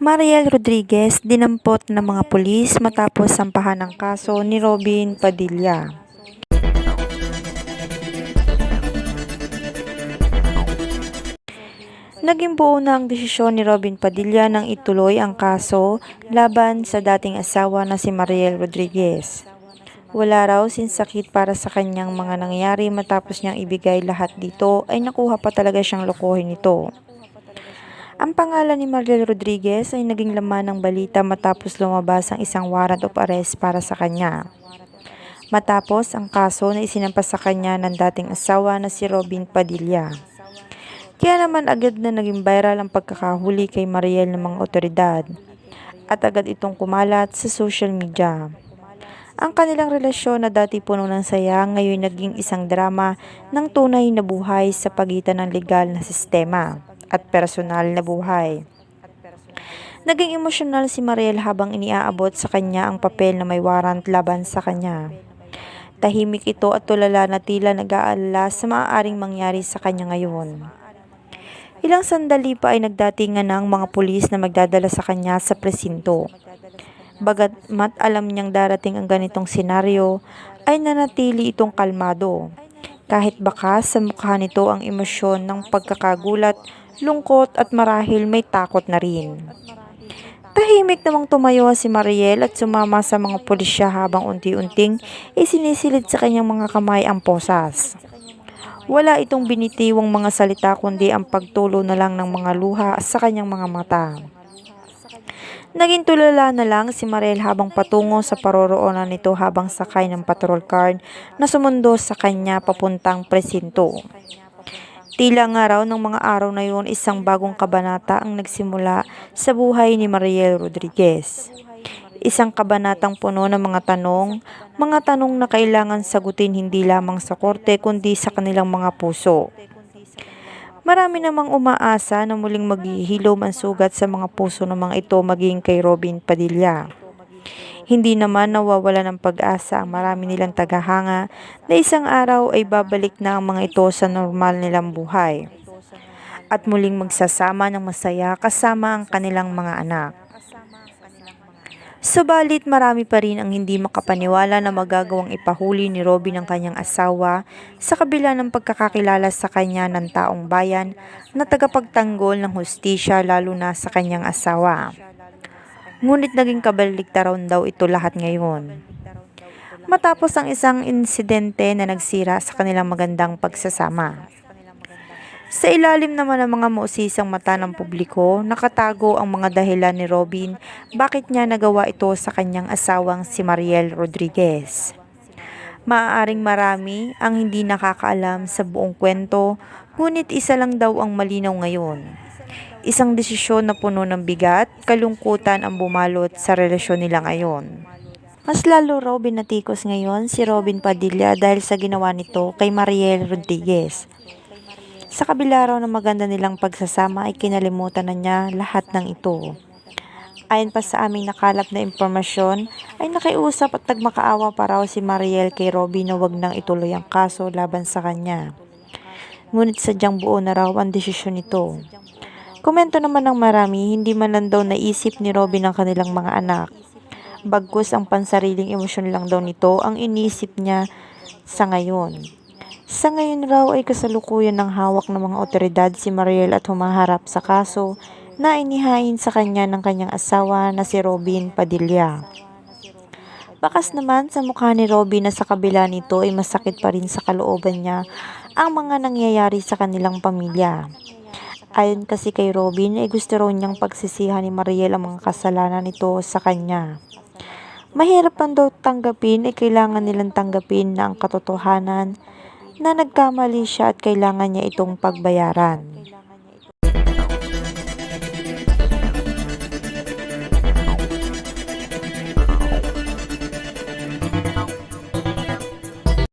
Mariel Rodriguez dinampot ng mga pulis matapos sampahan ng kaso ni Robin Padilla. Naging buo na ang desisyon ni Robin Padilla nang ituloy ang kaso laban sa dating asawa na si Mariel Rodriguez. Wala raw sinsakit para sa kanyang mga nangyari matapos niyang ibigay lahat dito ay nakuha pa talaga siyang lokohin ito. Ang pangalan ni Mariel Rodriguez ay naging laman ng balita matapos lumabas ang isang warrant of arrest para sa kanya. Matapos ang kaso na isinampas sa kanya ng dating asawa na si Robin Padilla. Kaya naman agad na naging viral ang pagkakahuli kay Mariel ng mga otoridad at agad itong kumalat sa social media. Ang kanilang relasyon na dati puno ng saya ngayon naging isang drama ng tunay na buhay sa pagitan ng legal na sistema at personal na buhay. Naging emosyonal si Mariel habang iniaabot sa kanya ang papel na may warrant laban sa kanya. Tahimik ito at tulala na tila nag-aalala sa maaaring mangyari sa kanya ngayon. Ilang sandali pa ay nagdatingan na ang mga pulis na magdadala sa kanya sa presinto. Bagamat alam niyang darating ang ganitong senaryo, ay nanatili itong kalmado. Kahit baka sa mukha nito ang emosyon ng pagkakagulat, lungkot at marahil may takot na rin. Tahimik namang tumayo si Mariel at sumama sa mga pulisya habang unti-unting isinisilid sa kanyang mga kamay ang posas. Wala itong binitiwang mga salita kundi ang pagtulo na lang ng mga luha sa kanyang mga mata. Naging tulala na lang si Mariel habang patungo sa paroroonan nito habang sakay ng patrol car na sumundo sa kanya papuntang presinto. Tila nga raw ng mga araw na yun isang bagong kabanata ang nagsimula sa buhay ni Mariel Rodriguez. Isang kabanatang puno ng mga tanong, mga tanong na kailangan sagutin hindi lamang sa korte kundi sa kanilang mga puso. Marami namang umaasa na muling maghihilom ang sugat sa mga puso ng mga ito maging kay Robin Padilla. Hindi naman nawawala ng pag-asa ang marami nilang tagahanga na isang araw ay babalik na ang mga ito sa normal nilang buhay at muling magsasama ng masaya kasama ang kanilang mga anak. Subalit marami pa rin ang hindi makapaniwala na magagawang ipahuli ni Robin ang kanyang asawa sa kabila ng pagkakakilala sa kanya ng taong bayan na tagapagtanggol ng hustisya lalo na sa kanyang asawa. Ngunit naging kabaliktaran daw ito lahat ngayon. Matapos ang isang insidente na nagsira sa kanilang magandang pagsasama. Sa ilalim naman ng mga mausisang mata ng publiko, nakatago ang mga dahilan ni Robin bakit niya nagawa ito sa kanyang asawang si Mariel Rodriguez. Maaaring marami ang hindi nakakaalam sa buong kwento, ngunit isa lang daw ang malinaw ngayon. Isang desisyon na puno ng bigat, kalungkutan ang bumalot sa relasyon nila ngayon. Mas lalo raw binatikos ngayon si Robin Padilla dahil sa ginawa nito kay Mariel Rodriguez. Sa kabila raw ng maganda nilang pagsasama ay kinalimutan na niya lahat ng ito. Ayon pa sa aming nakalap na impormasyon, ay nakiusap at nagmakaawa pa raw si Mariel kay Robby na wag nang ituloy ang kaso laban sa kanya. Ngunit sadyang buo na raw ang desisyon nito. Komento naman ng marami, hindi man lang daw naisip ni Robby ng kanilang mga anak. Bagkus ang pansariling emosyon lang daw nito ang inisip niya sa ngayon. Sa ngayon raw ay kasalukuyan ng hawak ng mga otoridad si Mariel at humaharap sa kaso na inihain sa kanya ng kanyang asawa na si Robin Padilla. Bakas naman sa mukha ni Robin na sa kabila nito ay masakit pa rin sa kalooban niya ang mga nangyayari sa kanilang pamilya. Ayon kasi kay Robin ay gusto raw niyang pagsisihan ni Mariel ang mga kasalanan nito sa kanya. Mahirap man daw tanggapin ay kailangan nilang tanggapin na ang katotohanan na nagkamali siya at kailangan niya itong pagbayaran.